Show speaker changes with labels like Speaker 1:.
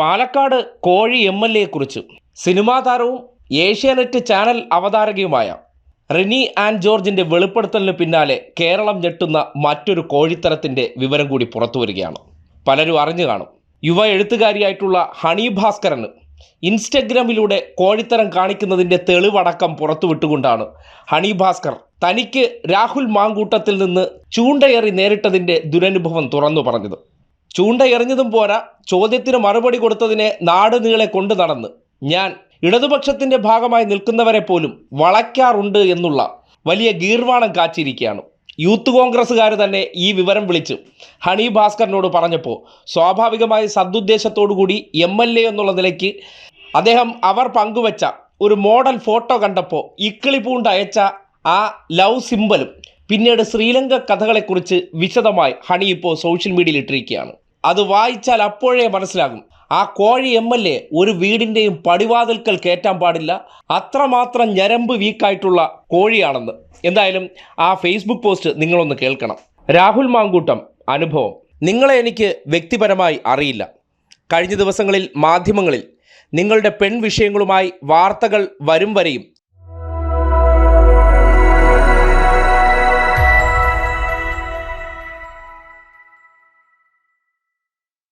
Speaker 1: പാലക്കാട് കോഴി M L എയെക്കുറിച്ച് cinema താരവും ഏഷ്യാനെറ്റ് ചാനൽ അവതാരകയുമായ റിനി ആൻഡ് ജോർജിന്റെ വെളിപ്പെടുത്തലിന് പിന്നാലെ കേരളം ഞെട്ടുന്ന മറ്റൊരു കോഴിത്തരത്തിന്റെ വിവരം കൂടി പുറത്തു വരികയാണ്. പലരും അറിഞ്ഞു കാണും. യുവ എഴുത്തുകാരിയായിട്ടുള്ള ഹണി ഭാസ്കരന് ഇൻസ്റ്റഗ്രാമിലൂടെ കോഴിത്തരം കാണിക്കുന്നതിന്റെ തെളിവടക്കം പുറത്തുവിട്ടുകൊണ്ടാണ് ഹണി ഭാസ്കർ തനിക്ക് രാഹുൽ മാങ്കൂട്ടത്തിൽ നിന്ന് ചൂണ്ടയേറി നേരിട്ടതിന്റെ ദുരനുഭവം തുറന്നു പറഞ്ഞത്. ചൂണ്ട എറിഞ്ഞതും പോരാ. ചോദ്യത്തിന് മറുപടി കൊടുത്തതിനെ നാട് നീളെ കൊണ്ടു നടന്ന്. ഞാൻ ഇടതുപക്ഷത്തിന്റെ ഭാഗമായി നിൽക്കുന്നവരെ പോലും വളയ്ക്കാറുണ്ട് എന്നുള്ള വലിയ ഗീർവാണം കാച്ചിരിക്കുകയാണ്. യൂത്ത് കോൺഗ്രസ്സുകാർ തന്നെ ഈ വിവരം വിളിച്ച് ഹണി ഭാസ്കറിനോട് പറഞ്ഞപ്പോൾ സ്വാഭാവികമായി സദുദ്ദേശത്തോടു കൂടി എം എൽ എ എന്നുള്ള നിലയ്ക്ക് അദ്ദേഹം അവർ പങ്കുവച്ച ഒരു മോഡൽ ഫോട്ടോ കണ്ടപ്പോൾ ഇക്കിളി പൂണ്ട് അയച്ച ആ ലവ് സിമ്പലും പിന്നീട് ശ്രീലങ്ക കഥകളെക്കുറിച്ച് വിശദമായി ഹണി ഇപ്പോൾ സോഷ്യൽ മീഡിയയിൽ ഇട്ടിരിക്കുകയാണ്. അത് വായിച്ചാൽ അപ്പോഴേ മനസ്സിലാകും. ആ കോഴി എം എൽ എ ഒരു വീടിന്റെയും പടിവാതിൽക്കൽ കയറ്റാൻ പാടില്ല. അത്രമാത്രം ഞരമ്പ് വീക്കായിട്ടുള്ള കോഴിയാണെന്ന്. എന്തായാലും ആ ഫേസ്ബുക്ക് പോസ്റ്റ് നിങ്ങളൊന്ന് കേൾക്കണം. രാഹുൽ മാങ്കൂട്ടം അനുഭവം. നിങ്ങളെ എനിക്ക് വ്യക്തിപരമായി അറിയില്ല. കഴിഞ്ഞ ദിവസങ്ങളിൽ മാധ്യമങ്ങളിൽ നിങ്ങളുടെ പെൺ വിഷയങ്ങളുമായി വാർത്തകൾ വരും വരെയും